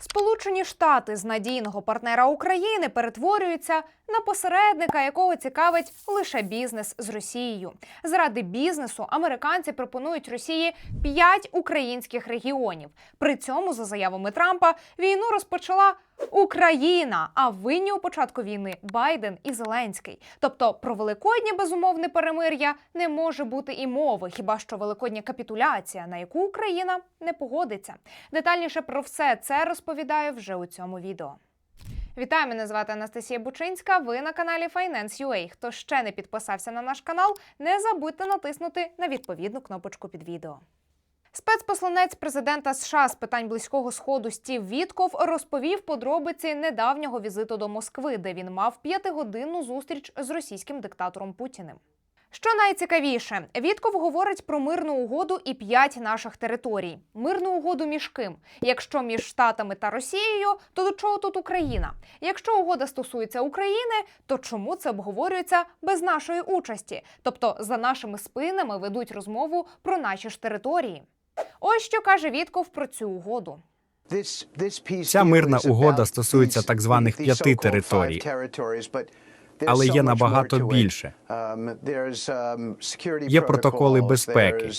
Сполучені Штати з надійного партнера України перетворюються на посередника, якого цікавить лише бізнес з Росією. Заради бізнесу американці пропонують Росії п'ять українських регіонів. При цьому, за заявами Трампа, війну розпочала Україна. А винні у початку війни Байден і Зеленський. Тобто про великоднє безумовне перемир'я не може бути і мови, хіба що великодня капітуляція, на яку Україна не погодиться. Детальніше про все це розповідаю вже у цьому відео. Вітаю, мене звати Анастасія Бучинська. Ви на каналі Finance.ua. Хто ще не підписався на наш канал, не забудьте натиснути на відповідну кнопочку під відео. Спецпосланець президента США з питань близького сходу Стів Вітков розповів подробиці недавнього візиту до Москви, де він мав п'ятигодинну зустріч з російським диктатором Путіним. Що найцікавіше, Вітков говорить про мирну угоду і п'ять наших територій. Мирну угоду між ким? Якщо між Штатами та Росією, то до чого тут Україна? Якщо угода стосується України, то чому це обговорюється без нашої участі? Тобто за нашими спинами ведуть розмову про наші ж території. Ось що каже Вітков про цю угоду. Ця мирна угода стосується так званих п'яти територій, але є набагато більше. Є протоколи безпеки.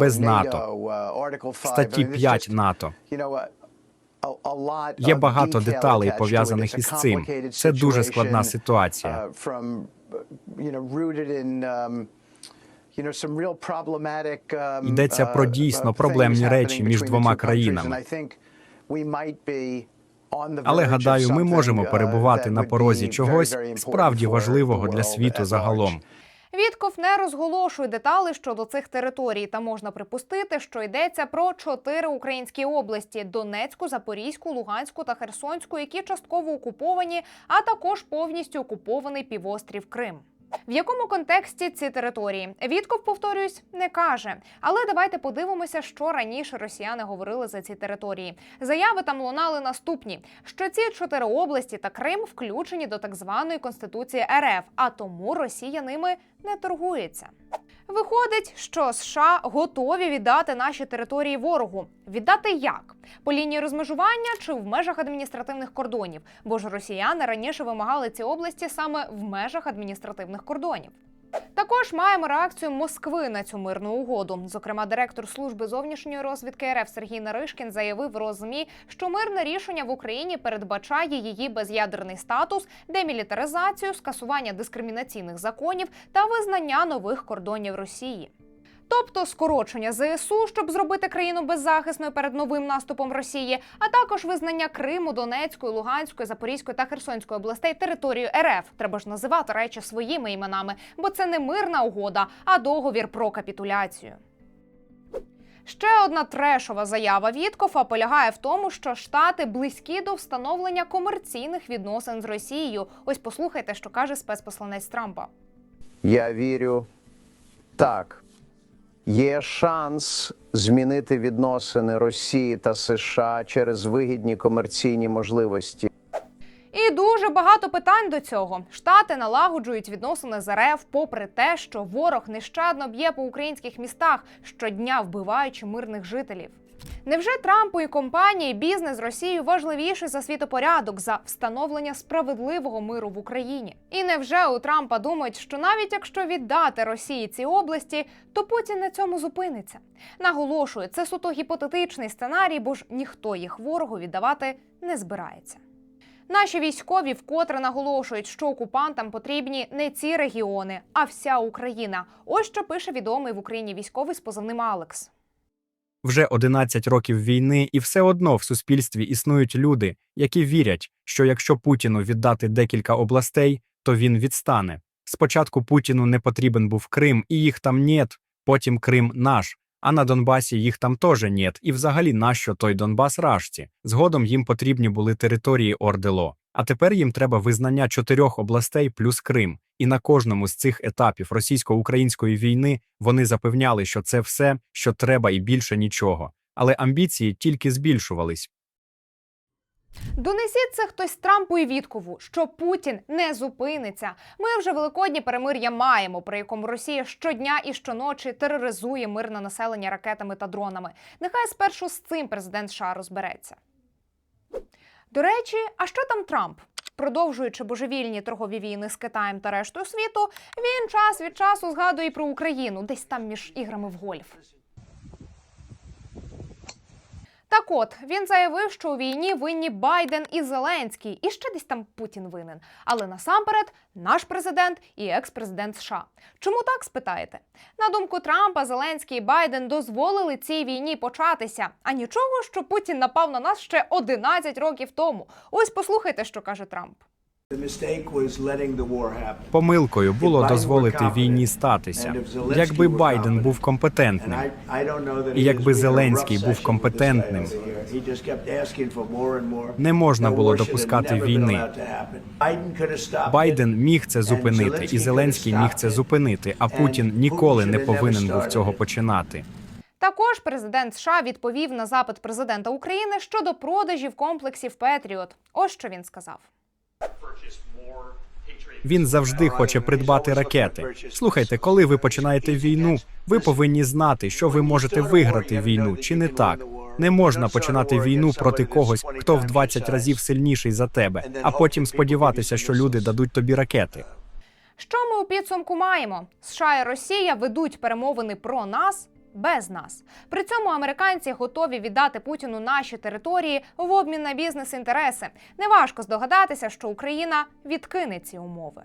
без НАТО, статті 5 НАТО. Є багато деталей пов'язаних із цим. Це дуже складна ситуація. Йдеться про дійсно проблемні речі між двома країнами. Але гадаю, ми можемо перебувати на порозі чогось справді важливого для світу загалом. Вітков не розголошує деталі щодо цих територій, та можна припустити, що йдеться про чотири українські області: Донецьку, Запорізьку, Луганську та Херсонську, які частково окуповані, а також повністю окупований півострів Крим. В якому контексті ці території Вітков, повторюсь, не каже. Але давайте подивимося, що раніше росіяни говорили за ці території. Заяви там лунали наступні: що ці чотири області та Крим включені до так званої конституції РФ, а тому Росія ними не торгується. Виходить, що США готові віддати наші території ворогу. Віддати як? По лінії розмежування чи в межах адміністративних кордонів? Бо ж росіяни раніше вимагали ці області саме в межах адміністративних кордонів. Також маємо реакцію Москви на цю мирну угоду. Зокрема, директор служби зовнішньої розвідки РФ Сергій Наришкін заявив розумі, що мирне рішення в Україні передбачає її без'ядерний статус, демілітаризацію, скасування дискримінаційних законів та визнання нових кордонів Росії. Тобто скорочення ЗСУ, щоб зробити країну беззахисною перед новим наступом Росії, а також визнання Криму, Донецької, Луганської, Запорізької та Херсонської областей територією РФ. Треба ж називати речі своїми іменами, бо це не мирна угода, а договір про капітуляцію. Ще одна трешова заява Віткофа полягає в тому, що штати близькі до встановлення комерційних відносин з Росією. Ось послухайте, що каже спецпосланець Трампа. Я вірю так. Є шанс змінити відносини Росії та США через вигідні комерційні можливості. І дуже багато питань до цього. Штати налагоджують відносини з РФ, попри те, що ворог нещадно б'є по українських містах щодня, вбиваючи мирних жителів. Невже Трампу і компанії бізнес з Росією важливіший за світопорядок за встановлення справедливого миру в Україні? І невже у Трампа думають, що навіть якщо віддати Росії ці області, то Путін на цьому зупиниться? Наголошую, це суто гіпотетичний сценарій, бо ж ніхто їх ворогу віддавати не збирається. Наші військові вкотре наголошують, що окупантам потрібні не ці регіони, а вся Україна. Ось що пише відомий в Україні військовий з позивним Алекс. Вже 11 років війни, і все одно в суспільстві існують люди, які вірять, що якщо Путіну віддати декілька областей, то він відстане. Спочатку Путіну не потрібен був Крим, і їх там нет, потім Крим наш. А на Донбасі їх там теж нет, і взагалі нащо той Донбас рашці? Згодом їм потрібні були території Ордело. А тепер їм треба визнання чотирьох областей плюс Крим. І на кожному з цих етапів російсько-української війни вони запевняли, що це все, що треба, і більше нічого. Але амбіції тільки збільшувались. Донесіть це хтось Трампу і Віткову, що Путін не зупиниться. Ми вже великодні перемир'я маємо, при якому Росія щодня і щоночі тероризує мирне населення ракетами та дронами. Нехай спершу з цим президент США розбереться. До речі, а що там Трамп? Продовжуючи божевільні торгові війни з Китаєм та рештою світу, він час від часу згадує про Україну, десь там між іграми в гольф. Так от він заявив, що у війні винні Байден і Зеленський, і ще десь там Путін винен. Але насамперед наш президент і екс-президент США. Чому так спитаєте? На думку Трампа, Зеленський і Байден дозволили цій війні початися. А нічого, що Путін напав на нас ще 11 років тому. Ось послухайте, що каже Трамп. The mistake was letting the war happen. Помилкою було дозволити війні статися. Якби Байден був компетентним, І якби Зеленський був компетентним, не можна було допускати війни. Байден міг це зупинити, і Зеленський міг це зупинити. А Путін ніколи не повинен був цього починати. Також президент США відповів на запит президента України щодо продажів комплексів Петріот. Ось що він сказав. Він завжди хоче придбати ракети. Слухайте, коли ви починаєте війну, ви повинні знати, що ви можете виграти війну, чи не так. Не можна починати війну проти когось, хто в 20 разів сильніший за тебе, а потім сподіватися, що люди дадуть тобі ракети. Що ми у підсумку маємо? США і Росія ведуть перемовини про нас. Без нас при цьому американці готові віддати Путіну наші території в обмін на бізнес-інтереси. Неважко здогадатися, що Україна відкине ці умови.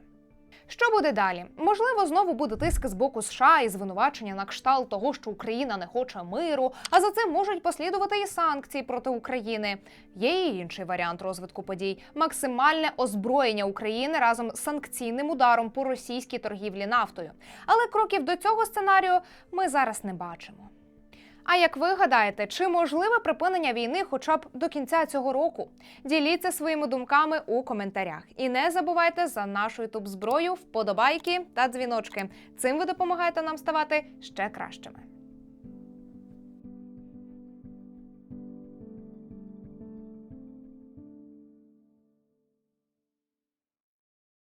Що буде далі? Можливо, знову буде тиск з боку США і звинувачення на кшталт того, що Україна не хоче миру, а за цим можуть послідувати і санкції проти України. Є і інший варіант розвитку подій максимальне озброєння України разом з санкційним ударом по російській торгівлі нафтою. Але кроків до цього сценарію ми зараз не бачимо. А як ви гадаєте, чи можливе припинення війни хоча б до кінця цього року? Діліться своїми думками у коментарях. І не забувайте за нашу ютуб зброю, вподобайки та дзвіночки. Цим ви допомагаєте нам ставати ще кращими.